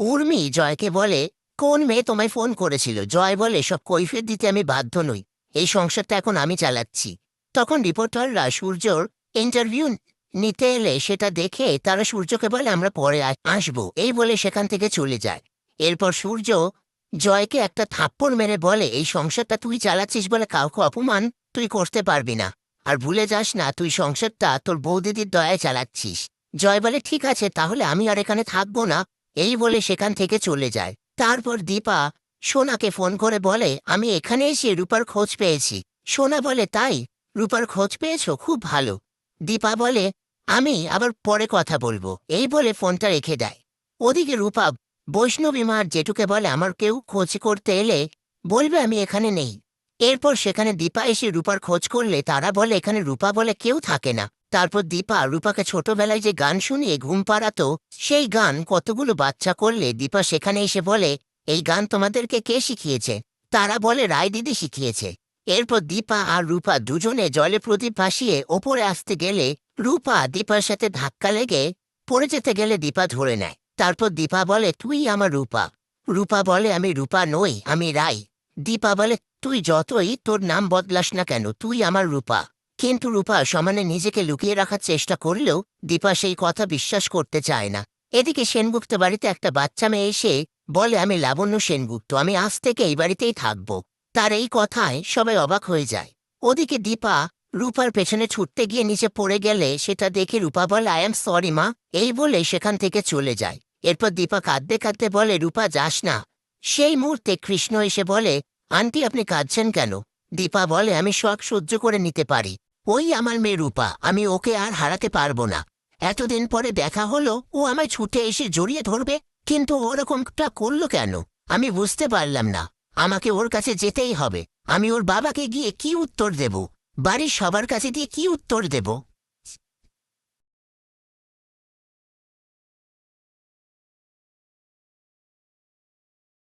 উর্মি জয়কে বলে, কোন মেয়ে তোমায় ফোন করেছিল? জয় বলে সব কৈফিয়ত দিতে আমি বাধ্য নই। এই সংসারটা এখন আমি চালাচ্ছি। তখন রিপোর্টাররা সূর্যর ইন্টারভিউ নিতে এলে সেটা দেখে তারা সূর্যকে বলে, আমরা পরে আসব। এই বলে সেখান থেকে চলে যায়। এরপর সূর্য জয়কে একটা থাপ্পড় মেরে বলে, এই সংসারটা তুই চালাচ্ছিস বলে কাউকে অপমান তুই করতে পারবি না। আর ভুলে যাস না, তুই সংসারটা তোর বৌদিদির দয়ায় চালাচ্ছিস। জয় বলে, ঠিক আছে, তাহলে আমি আর এখানে থাকব না। এই বলে সেখান থেকে চলে যায়। তারপর দীপা সোনাকে ফোন করে বলে, আমি এখানে এসে রূপার খোঁজ পেয়েছি। সোনা বলে, তাই? রূপার খোঁজ পেয়েছ? খুব ভালো। দীপা বলে, আমি আবার পরে কথা বলব। এই বলে ফোনটা রেখে দেয়। ওদিকে রূপা বৈষ্ণবী মার জেঠুকে বলে, আমার কেউ খোঁজ করতে এলে বলবে আমি এখানে নেই। এরপর সেখানে দীপা এসে রূপার খোঁজ করলে তারা বলে, এখানে রূপা বলে কেউ থাকে না। তারপর দীপা রূপাকে ছোটবেলায় যে গান শুনিয়ে ঘুম পাড়াতো, সেই গান কতগুলো বাচ্চা করলে দীপা সেখানে এসে বলে, এই গান তোমাদেরকে কে শিখিয়েছে? তারা বলে, রায় দিদি শিখিয়েছে। এরপর দীপা আর রূপা দুজনে জলে প্রদীপ ভাসিয়ে ওপরে আসতে গেলে রূপা দীপার সাথে ধাক্কা লেগে পড়ে যেতে গেলে দীপা ধরে নেয়। তারপর দীপা বলে, তুই আমার রূপা। রূপা বলে, আমি রূপা নই, আমি রাই দীপা বলে, তুই যতই তোর নাম বদলাস না কেন, তুই আমার রূপা। কিন্তু রূপা সমানে নিজেকে লুকিয়ে রাখার চেষ্টা করলেও দীপা সেই কথা বিশ্বাস করতে চায় না। এদিকে সেনগুপ্ত বাড়িতে একটা বাচ্চা মেয়ে এসে বলে, আমি লাবণ্য সেনগুপ্ত, আমি আজ থেকে এই বাড়িতেই থাকব। তার এই কথায় সবাই অবাক হয়ে যায়। ওদিকে দীপা রূপার পেছনে ছুটতে গিয়ে নিচে পড়ে গেলে সেটা দেখে রূপা বলে, আই এম সরি মা। এই বলে সেখান থেকে চলে যায়। এরপর দীপা কাঁদতে কাঁদতে বলে, রূপা, যাস না। সেই মুহূর্তে কৃষ্ণ এসে বলে, আন্টি, আপনি কাঁদছেন কেন? দীপা বলে, আমি শখ সহ্য করে নিতে পারি। ওই আমার মেয়ে রূপা, আমি ওকে আর হারাতে পারব না। এতদিন পরে দেখা হলো, ও আমায় ছুটে এসে জড়িয়ে ধরবে, কিন্তু ওরকমটা করল কেন? আমি বুঝতে পারলাম না। আমাকে ওর কাছে যেতেই হবে। আমি ওর বাবাকে গিয়ে কি উত্তর দেব? বাড়ির সবার কাছে দিয়ে কি উত্তর দেব?